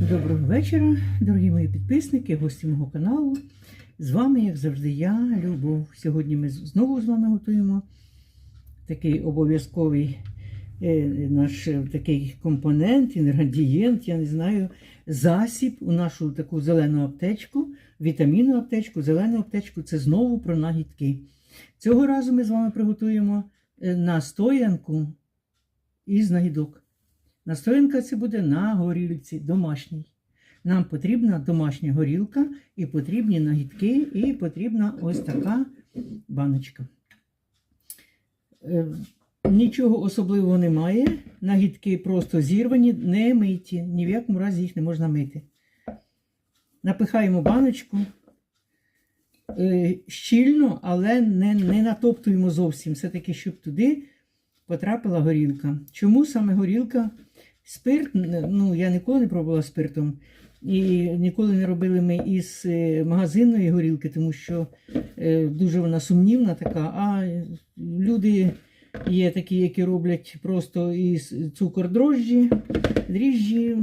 Доброго вечора, дорогі мої підписники, гості мого каналу. З вами, як завжди, я, Любов. Сьогодні ми знову з вами готуємо такий обов'язковий е, наш е, такий компонент, інгредієнт, я не знаю, засіб у нашу таку зелену аптечку, вітамінну аптечку, зелену аптечку це знову про нагідки. Цього разу ми з вами приготуємо е, настоянку із нагідок. Настоянка це буде на горілці домашній. Нам потрібна домашня горілка, і потрібні нагідки, і потрібна ось така баночка. Е, Нічого особливого немає. Нагідки просто зірвані, не миті. Ні в якому разі їх не можна мити. Напихаємо баночку е, щільно, але не, не натоптуємо зовсім. Все-таки, щоб туди потрапила горілка. Чому саме горілка? Спирт, ну я ніколи не пробувала спиртом. І ніколи не робили ми із е, магазинної горілки, тому що е, дуже вона сумнівна така. А люди є такі, які роблять просто із цукор дрожжі, дріжджі.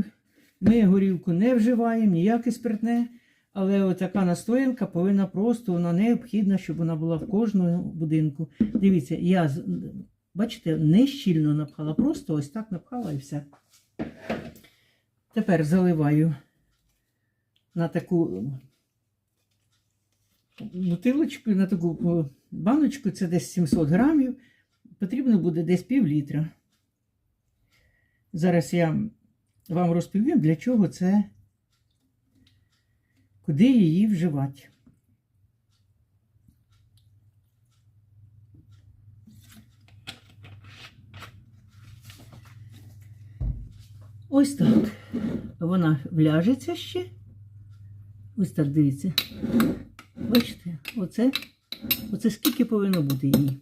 Ми горілку не вживаємо, ніяке спиртне. Але отака настоянка повинна просто, вона необхідна, щоб вона була в кожному будинку. Дивіться, я, бачите, не щільно напхала, просто ось так напхала і все. Тепер заливаю на таку бутилочку, на таку баночку, це десь 700 грамів. Потрібно буде десь пів літра. Зараз я вам розповім, для чого це, куди її вживати. Ось так. Вона вляжеться ще. Ось так дивіться. Бачите, оце, оце скільки повинно бути її.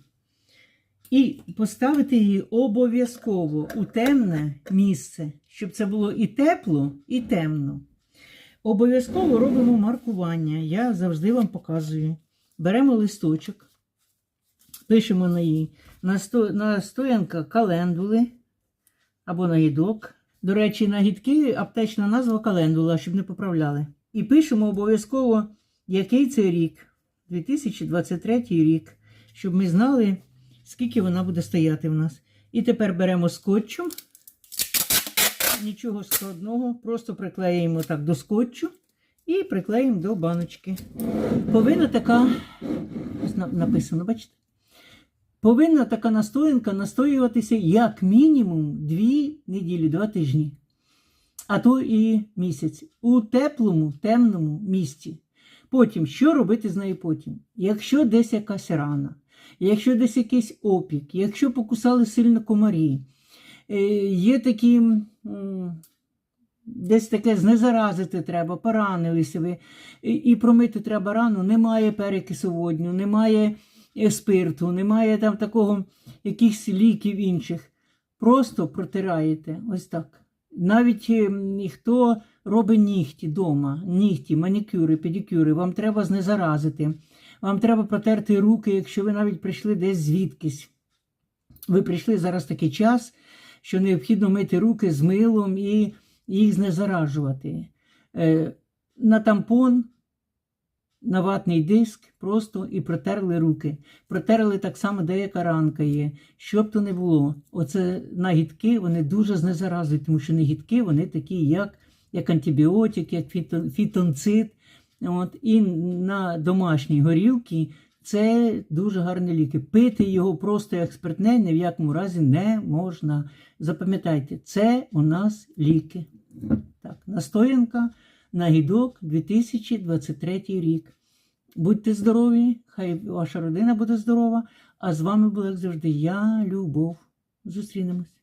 І поставити її обов'язково у темне місце, щоб це було і тепло, і темно. Обов'язково робимо маркування. Я завжди вам показую. Беремо листочок, пишемо на її насто... настоянка календули або нагідок. До речі, нагідки аптечна назва календула, щоб не поправляли. І пишемо обов'язково, який це рік, 2023 рік, щоб ми знали, скільки вона буде стояти в нас. І тепер беремо скотчем. Нічого складного, просто приклеїмо так до скотчу і приклеїмо до баночки. Повинна така, ось написано, бачите? Повинна така настоянка настоюватися як мінімум 2 неділі, 2 тижні, а то і місяць у теплому, темному місці. Потім, що робити з нею потім? Якщо десь якась рана, якщо десь якийсь опік, якщо покусали сильно комарі, е, є такі. Десь таке знезаразити треба, поранилися ви. І, промити треба рану, немає перекису водню, немає спирту, немає там такого якихось ліків інших. Просто протираєте ось так. Навіть е, хто робить нігті вдома, нігті, манікюри, педикюри, вам треба знезаразити. Вам треба протерти руки, якщо ви навіть прийшли десь звідкись. Ви прийшли зараз такий час, що необхідно мити руки з милом і їх знезаражувати. Е, на тампон, на ватний диск просто і протерли руки. Протерли так само, де яка ранка є. Що б то не було. Оце нагідки, вони дуже знезаразують, тому що нагідки вони такі, як, як антибіотик, як фітон, фітонцид. От, і на домашній горілці це дуже гарні ліки. Пити його просто як спиртне ні в якому разі не можна. Запам'ятайте, це у нас ліки. Так, настоянка на гідок 2023 рік. Будьте здорові, хай ваша родина буде здорова. А з вами була, як завжди, я, Любов. Зустрінемось.